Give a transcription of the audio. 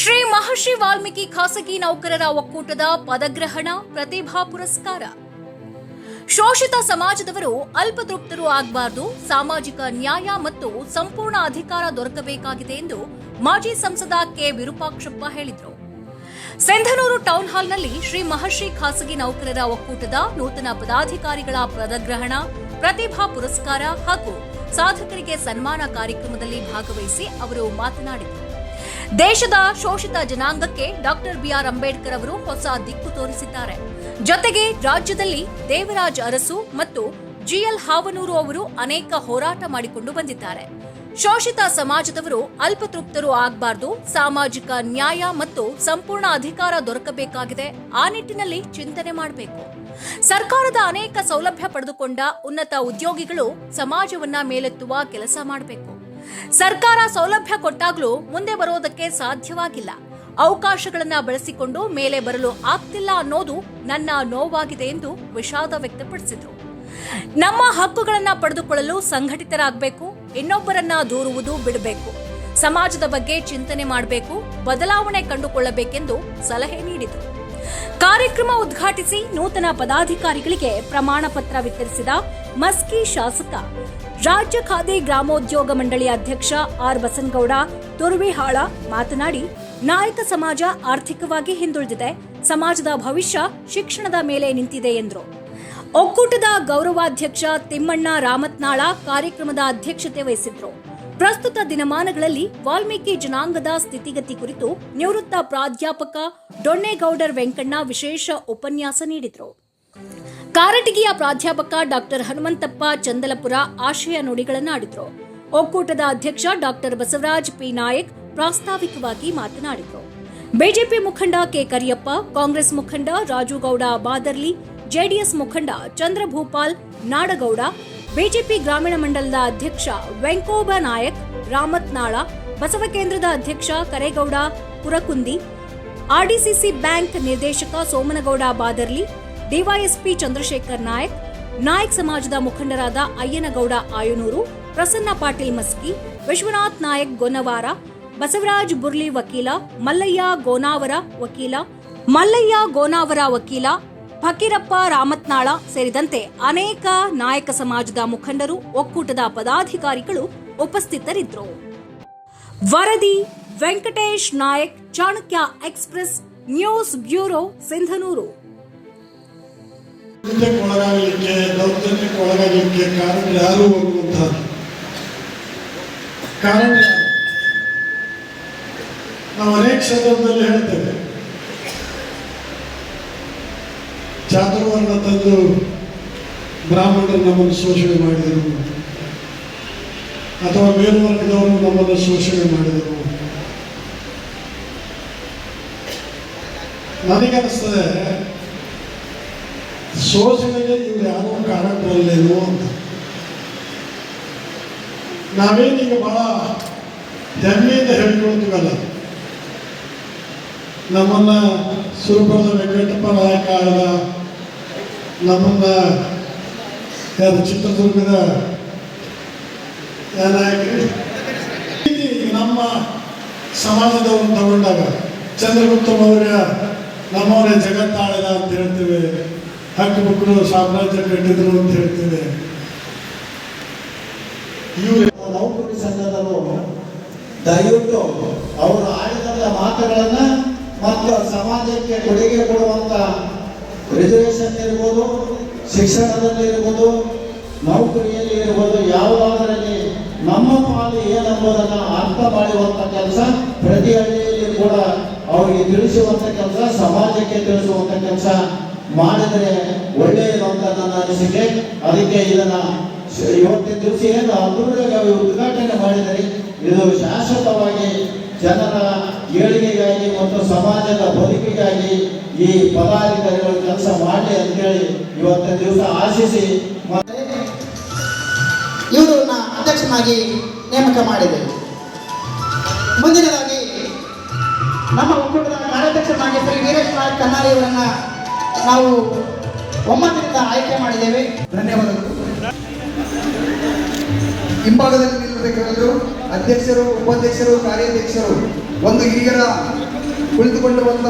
ಶ್ರೀ ಮಹರ್ಷಿ ವಾಲ್ಮೀಕಿ ಖಾಸಗಿ ನೌಕರರ ಒಕ್ಕೂಟದ ಪದಗ್ರಹಣ ಪ್ರತಿಭಾ ಪುರಸ್ಕಾರ. ಶೋಷಿತ ಸಮಾಜದವರು ಅಲ್ಪತೃಪ್ತರು ಆಗಬಾರದು, ಸಾಮಾಜಿಕ ನ್ಯಾಯ ಮತ್ತು ಸಂಪೂರ್ಣ ಅಧಿಕಾರ ದೊರಕಬೇಕಾಗಿದೆ ಎಂದು ಮಾಜಿ ಸಂಸದ ಕೆ. ವಿರೂಪಾಕ್ಷಪ್ಪ ಹೇಳಿದರು. ಸೆಂಧನೂರು ಟೌನ್ ಹಾಲ್ನಲ್ಲಿ ಶ್ರೀ ಮಹರ್ಷಿ ಖಾಸಗಿ ನೌಕರರ ಒಕ್ಕೂಟದ ನೂತನ ಪದಾಧಿಕಾರಿಗಳ ಪದಗ್ರಹಣ, ಪ್ರತಿಭಾ ಪುರಸ್ಕಾರ ಹಾಗೂ ಸಾಧಕರಿಗೆ ಸನ್ಮಾನ ಕಾರ್ಯಕ್ರಮದಲ್ಲಿ ಭಾಗವಹಿಸಿ ಅವರು ಮಾತನಾಡಿದರು. ದೇಶದ ಶೋಷಿತ ಜನಾಂಗಕ್ಕೆ ಡಾಕ್ಟರ್ ಬಿ ಆರ್ ಅಂಬೇಡ್ಕರ್ ಅವರು ಹೊಸ ದಿಕ್ಕು ತೋರಿಸಿದ್ದಾರೆ. ಜೊತೆಗೆ ರಾಜ್ಯದಲ್ಲಿ ದೇವರಾಜ್ ಅರಸು ಮತ್ತು ಜಿಎಲ್ ಹಾವನೂರು ಅವರು ಅನೇಕ ಹೋರಾಟ ಮಾಡಿಕೊಂಡು ಬಂದಿದ್ದಾರೆ. ಶೋಷಿತ ಸಮಾಜದವರು ಅಲ್ಪತೃಪ್ತರು ಆಗಬಾರದು, ಸಾಮಾಜಿಕ ನ್ಯಾಯ ಮತ್ತು ಸಂಪೂರ್ಣ ಅಧಿಕಾರ ದೊರಕಬೇಕಾಗಿದೆ, ಆ ನಿಟ್ಟಿನಲ್ಲಿ ಚಿಂತನೆ ಮಾಡಬೇಕು. ಸರ್ಕಾರದ ಅನೇಕ ಸೌಲಭ್ಯ ಪಡೆದುಕೊಂಡ ಉನ್ನತ ಉದ್ಯೋಗಿಗಳು ಸಮಾಜವನ್ನ ಮೇಲೆತ್ತುವ ಕೆಲಸ ಮಾಡಬೇಕು. ಸರ್ಕಾರ ಸೌಲಭ್ಯ ಕೊಟ್ಟಾಗ್ಲೂ ಮುಂದೆ ಬರೋದಕ್ಕೆ ಸಾಧ್ಯವಾಗಿಲ್ಲ. ಅವಕಾಶಗಳನ್ನ ಬಳಸಿಕೊಂಡು ಮೇಲೆ ಬರಲು ಆಗ್ತಿಲ್ಲ ಅನ್ನೋದು ನನ್ನ ನೋವಾಗಿದೆ ಎಂದು ವಿಷಾದ ವ್ಯಕ್ತಪಡಿಸಿದರು. ನಮ್ಮ ಹಕ್ಕುಗಳನ್ನ ಪಡೆದುಕೊಳ್ಳಲು ಸಂಘಟಿತರಾಗಬೇಕು, ಇನ್ನೊಬ್ಬರನ್ನ ದೂರುವುದು ಬಿಡಬೇಕು. ಸಮಾಜದ ಬಗ್ಗೆ ಚಿಂತನೆ ಮಾಡಬೇಕು, ಬದಲಾವಣೆ ಕಂಡುಕೊಳ್ಳಬೇಕೆಂದು ಸಲಹೆ ನೀಡಿದರು. ಕಾರ್ಯಕ್ರಮ ಉದ್ಘಾಟಿಸಿ ನೂತನ ಪದಾಧಿಕಾರಿಗಳಿಗೆ ಪ್ರಮಾಣ ಪತ್ರ ವಿತರಿಸಿದ ಮಸ್ಕಿ ಶಾಸಕ ರಾಜ್ಯ ಖಾದಿ ಗ್ರಾಮೋದ್ಯೋಗ ಮಂಡಳಿ ಅಧ್ಯಕ್ಷ ಆರ್ ಬಸನ್ಗೌಡ ತುರ್ವಿಹಾಳ ಮಾತನಾಡಿ, ನಾಯಕ ಸಮಾಜ ಆರ್ಥಿಕವಾಗಿ ಹಿಂದುಳಿದಿದೆ, ಸಮಾಜದ ಭವಿಷ್ಯ ಶಿಕ್ಷಣದ ಮೇಲೆ ನಿಂತಿದೆ ಎಂದರು. ಒಕ್ಕೂಟದ ಗೌರವಾಧ್ಯಕ್ಷ ತಿಮ್ಮಣ್ಣ ರಾಮತ್ನಾಳ ಕಾರ್ಯಕ್ರಮದ ಅಧ್ಯಕ್ಷತೆ ವಹಿಸಿದ್ರು. ಪ್ರಸ್ತುತ ದಿನಮಾನಗಳಲ್ಲಿ ವಾಲ್ಮೀಕಿ ಜನಾಂಗದ ಸ್ಥಿತಿಗತಿ ಕುರಿತು ನಿವೃತ್ತ ಪ್ರಾಧ್ಯಾಪಕ ಡೊಣ್ಣೇಗೌಡರ್ ವೆಂಕಣ್ಣ ವಿಶೇಷ ಉಪನ್ಯಾಸ ನೀಡಿದರು. ಕಾರಟಗಿಯ ಪ್ರಾಧ್ಯಾಪಕ ಡಾಕ್ಟರ್ ಹನುಮಂತಪ್ಪ ಚಂದಲಪುರ ಆಶಯ ನುಡಿಗಳನ್ನು ಆಡಿದ್ರು ಒಕ್ಕೂಟದ ಅಧ್ಯಕ್ಷ ಡಾಕ್ಟರ್ ಬಸವರಾಜ್ ಪಿ. ನಾಯಕ್ ಪ್ರಾಸ್ತಾವಿಕವಾಗಿ ಮಾತನಾಡಿದರು. ಬಿಜೆಪಿ ಮುಖಂಡ ಕೆ. ಕರಿಯಪ್ಪ, ಕಾಂಗ್ರೆಸ್ ಮುಖಂಡ ರಾಜುಗೌಡ ಬಾದರ್ಲಿ, ಜೆಡಿಎಸ್ ಮುಖಂಡ ಚಂದ್ರಭೂಪಾಲ್ ನಾಡಗೌಡ, ಬಿಜೆಪಿ ಗ್ರಾಮೀಣ ಮಂಡಲದ ಅಧ್ಯಕ್ಷ ವೆಂಕೋಬ ನಾಯಕ್, ರಾಮತ್ನಾಳ, ಬಸವ ಕೇಂದ್ರದ ಅಧ್ಯಕ್ಷ ಕರೇಗೌಡ, ಪುರಕುಂದಿ, ಆರ್ಡಿಸಿಸಿ ಬ್ಯಾಂಕ್ ನಿರ್ದೇಶಕ ಸೋಮನಗೌಡ ಬಾದರ್ಲಿ ಡಿವೈಎಸ್ಪಿ ಚಂದ್ರಶೇಖರ್ ನಾಯಕ್ ನಾಯಕ್ ಸಮಾಜದ ಮುಖಂಡರಾದ ಅಯ್ಯನಗೌಡ ಆಯನೂರು, ಪ್ರಸನ್ನ ಪಾಟೀಲ್ ಮಸ್ಕಿ, ವಿಶ್ವನಾಥ್ ನಾಯಕ್ ಗೊನವಾರ, ಬಸವರಾಜ್ ಬುರ್ಲಿ ವಕೀಲ, ಮಲ್ಲಯ್ಯ ಗೋನಾವರ ವಕೀಲ, ಮಲ್ಲಯ್ಯ ಗೋನಾವರ ವಕೀಲ, ಫಕೀರಪ್ಪ ರಾಮತ್ನಾಳ ಸೇರಿದಂತೆ ಅನೇಕ ನಾಯಕ ಸಮಾಜದ ಮುಖಂಡರು, ಒಕ್ಕೂಟದ ಪದಾಧಿಕಾರಿಗಳು ಉಪಸ್ಥಿತರಿದ್ದರು. ವರದಿ, Venkatesh Nayak, Chanakya express, news bureau, Sindhanur. ಒಳಗಾಗಲಿಕ್ಕೆ, ದೌರ್ಜನ್ಯಕ್ಕೆ ಒಳಗಾಗಲಿಕ್ಕೆ ಕಾರಣ ಯಾರು ಹೋಗುವಂತಹ ಕಾರಣ ನಾವು ಅನೇಕ ಸಂದರ್ಭದಲ್ಲಿ ಹೇಳ್ತೇವೆ. ಚಾತುರ್ವರ್ಣ ತಂದು ಬ್ರಾಹ್ಮಣರು ನಮ್ಮನ್ನು ಶೋಷಣೆ ಮಾಡಿದರು. ಅಥವಾ ಮೇಲ್ವರ್ಗದವರು ನಮ್ಮನ್ನು ಶೋಷಣೆ ಮಾಡಿದರು. ನನಗನ್ನಿಸ್ತದೆ ಶೋಷಣೆಗೆ ಇವ್ರು ಕಾರಣ ಕಾರಣರಲ್ಲೇನೋ ಅಂತ ನಾವೇನೀಗ ಬಹಳ ಹೆಮ್ಮೆಯಿಂದ ಹೇಳ್ಕೊಳ್ತೀವಲ್ಲ ನಮ್ಮನ್ನ ಸುರಪುರದ ವೆಂಕಟಪ್ಪ ನಾಯಕ ಆಳಿದ ನಮ್ಮನ್ನ ಯಾರು ಚಿತ್ರದುರ್ಗದ ಈ ನಮ್ಮ ಸಮಾಜದವ್ರನ್ನ ತಗೊಂಡಾಗ ಚಂದ್ರಗುಪ್ತ ಮೌರ್ಯ ನಮ್ಮವರೇ ಜಗತ್ತಾಳದ ಅಂತ ಹೇಳ್ತೇವೆ. ಹಕ್ಕು ಮಕ್ಕಳು ಸಾಮ್ರಾಜ್ಯ ಕಟ್ಟಿದ್ರು ಅಂತ ಇವರು ನೌಕರಿ ಸಂಘದವರು ದಯವಿಟ್ಟು ಅವರು ಆಡಿದ ಮಾತುಗಳನ್ನ ಮತ್ತು ಸಮಾಜಕ್ಕೆ ಕೊಡುಗೆ ಕೊಡುವಂತ ರಿಸರ್ವೇಶನ್ ಇರ್ಬೋದು, ಶಿಕ್ಷಣದಲ್ಲಿ ಇರ್ಬೋದು, ನೌಕರಿಯಲ್ಲಿ ಇರ್ಬೋದು, ಯಾವುದಾದರಲ್ಲಿ ನಮ್ಮ ಪಾಲು ಏನೆಂಬುದನ್ನ ಅರ್ಥ ಮಾಡುವಂತ ಕೆಲಸ ಪ್ರತಿ ಹಳ್ಳಿಯಲ್ಲಿ ಕೂಡ ಅವರಿಗೆ ತಿಳಿಸುವಂತ ಕೆಲಸ, ಸಮಾಜಕ್ಕೆ ತಿಳಿಸುವಂತ ಕೆಲಸ. ಮಾಡಿದರೆ ಒಳ್ಳೆಯದು ಅಂತ ನನ್ನ ಅನಿಸಿಕೆ. ಅದಕ್ಕೆ ಇದನ್ನ ಇವತ್ತಿನ ದಿವಸ ಏನು ಅಭಿವೃದ್ಧಿಗಾಗಿ ಉದ್ಘಾಟನೆ ಮಾಡಿದರೆ ಇದು ಶಾಶ್ವತವಾಗಿ ಜನರ ಏಳಿಗೆಗಾಗಿ ಮತ್ತು ಸಮಾಜದ ಬದುಕಿಗಾಗಿ ಈ ಪದಾಧಿಕಾರಿಗಳು ಕೆಲಸ ಮಾಡಲಿ ಅಂತೇಳಿ ಇವತ್ತಿನ ದಿವಸ ಆಶಿಸಿ ಇವರನ್ನ ಅಧ್ಯಕ್ಷನಾಗಿ ನೇಮಕ ಮಾಡಿದೆ. ಮುಂದಿನದಾಗಿ ನಮ್ಮ ಒಕ್ಕೂಟದ ಕಾರ್ಯಾಧ್ಯಕ್ಷರಾಗಿ ಶ್ರೀ ವೀರೇಶ್ ನಾಯಕ್ ಕನ್ನಾರಿ ಅವರನ್ನ ನಾವು ಒಮ್ಮತದಿಂದ ಆಯ್ಕೆ ಮಾಡಿದ್ದೇವೆ. ಧನ್ಯವಾದಗಳು. ಹಿಂಭಾಗದಲ್ಲಿ ನಿಲ್ಲಬೇಕಾದ್ರು ಅಧ್ಯಕ್ಷರು ಉಪಾಧ್ಯಕ್ಷರು ಕಾರ್ಯಾಧ್ಯಕ್ಷರು ಒಂದು ಹಿರಿಯರ ಕುಳಿತುಕೊಂಡಿರುವಂಥ